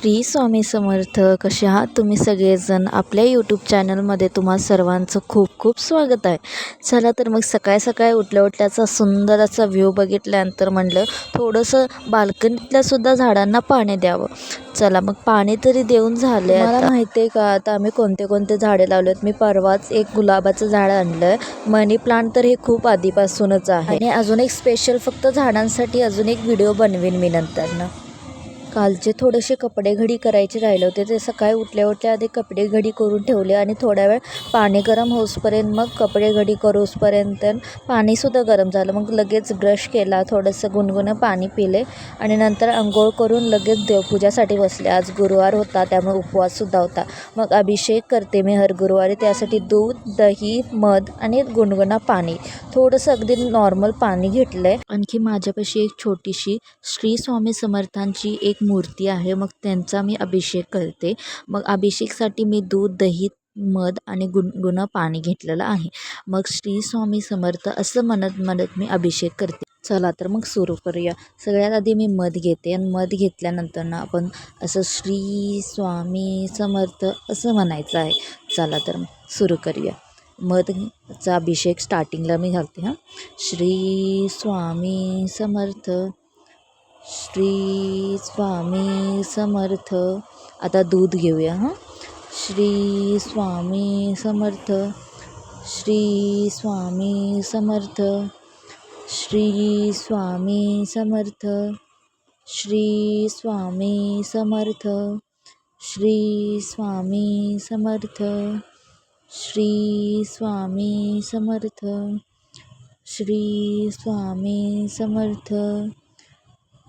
श्री स्वामी समर्थ कसे आहात तुम्ही सगळेजण? आपल्या यूट्यूब चॅनलमध्ये तुम्हा सर्वांचं खूप खूप स्वागत आहे. चला तर मग सकाळ सकाळी उठल्या उठल्याचा सुंदर असा व्ह्यू बघितल्यानंतर म्हणलं थोडंसं बाल्कनीतल्यासुद्धा झाडांना पाणी द्यावं. चला मग पाणी तरी देऊन झाले मला माहिती आहे का आता आम्ही कोणते कोणते झाडे लावले आहेत मी परवाच एक गुलाबाचं झाड आणलं आहे मनी प्लांट तर हे खूप आधीपासूनच आहे. आणि अजून एक स्पेशल फक्त झाडांसाठी अजून एक व्हिडिओ बनवीन मी नंतर ना कालचे थोडेसे कपडे घडी करायचे राहिले होते. ते सकाळी उठल्या आधी कपडे घडी करून ठेवले आणि थोड्या वेळ पाणी गरम होसपर्यंत मग कपडे घडी करूसपर्यंत पाणीसुद्धा गरम झालं. मग लगेच ब्रश केला थोडंसं गुणगुणं पाणी पिले आणि नंतर आंघोळ करून लगेच देवपूजासाठी बसले. आज गुरुवार होता त्यामुळे उपवाससुद्धा होता. मग अभिषेक करते मी हर गुरुवारी. त्यासाठी दूध दही मध आणि गुणगुणा पाणी. थोडंसं अगदी नॉर्मल पाणी घेतलं आहे आणखी माझ्यापाशी एक छोटीशी श्री स्वामी समर्थांची एक मूर्ती आहे मग त्यांचा मी अभिषेक करते. मग अभिषेकसाठी मी दूध दही मध आणि गुणगुणं पाणी घेतलेलं आहे. मग श्री स्वामी समर्थ असं म्हणत म्हणत मी अभिषेक करते. चला तर मग सुरू करूया. सगळ्यात आधी मी मध घेते आणि मध घेतल्यानंतर ना आपण असं श्री स्वामी समर्थ असं म्हणायचं आहे. चला तर मग सुरू करूया. मधचा अभिषेक स्टार्टिंगला मी घालते हां. श्री स्वामी समर्थ श्री स्वामी समर्थ. आता दूध घेऊया हां? श्री स्वामी समर्थ. श्री स्वामी समर्थ. श्री स्वामी समर्थ. श्री स्वामी समर्थ. श्री स्वामी समर्थ. श्री स्वामी समर्थ. श्री स्वामी समर्थ.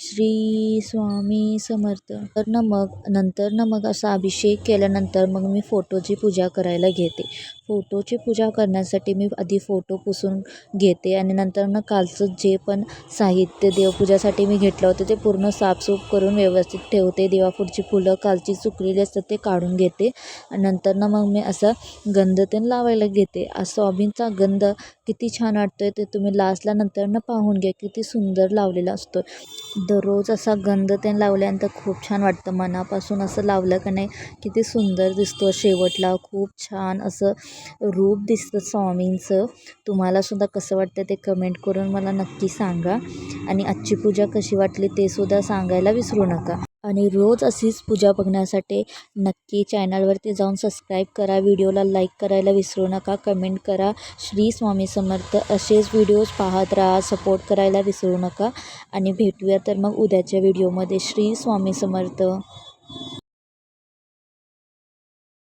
श्री स्वामी समर्थ. तर न मग नंतर न मग असा अभिषेक केल्यानंतर मग मी फोटोची पूजा करायला घेते. फोटोची पूजा करण्यासाठी मी आधी फोटो पुसून घेते आणि नंतर ना कालचं जे पण साहित्य देवपूजासाठी मी घेतलं होतं ते पूर्ण साफसूफ करून व्यवस्थित ठेवते. देवापुढची फुलं कालची सुकलेली असतात ते काढून घेते. आणि नंतर ना मग मी असं गंध ते लावायला घेते. स्वामींचा गंध किती छान वाटतो आहे ते तुम्ही लास्टला नंतर न पाहून घ्या. किती सुंदर लावलेला असतो दररोज असा गंध ते लावल्यानंतर खूप छान वाटतं. मनापासून असं लावलं का नाही किती सुंदर दिसतो शेवटला. खूप छान असं रूप दिसतं स्वामींचं. तुम्हालासुद्धा कसं वाटतं ते कमेंट करून मला नक्की सांगा. आणि आजची पूजा कशी वाटली ते सुद्धा सांगायला विसरू नका. आणि रोज अशीच पूजा बघण्यासाठी नक्की चॅनलवरती जाऊन सबस्क्राईब करा. व्हिडिओला लाईक करायला विसरू नका. कमेंट करा. श्री स्वामी समर्थ असेच व्हिडिओज पाहत राहा. सपोर्ट करायला विसरू नका. आणि भेटूया तर मग उद्याच्या व्हिडिओमध्ये श्री स्वामी समर्थ.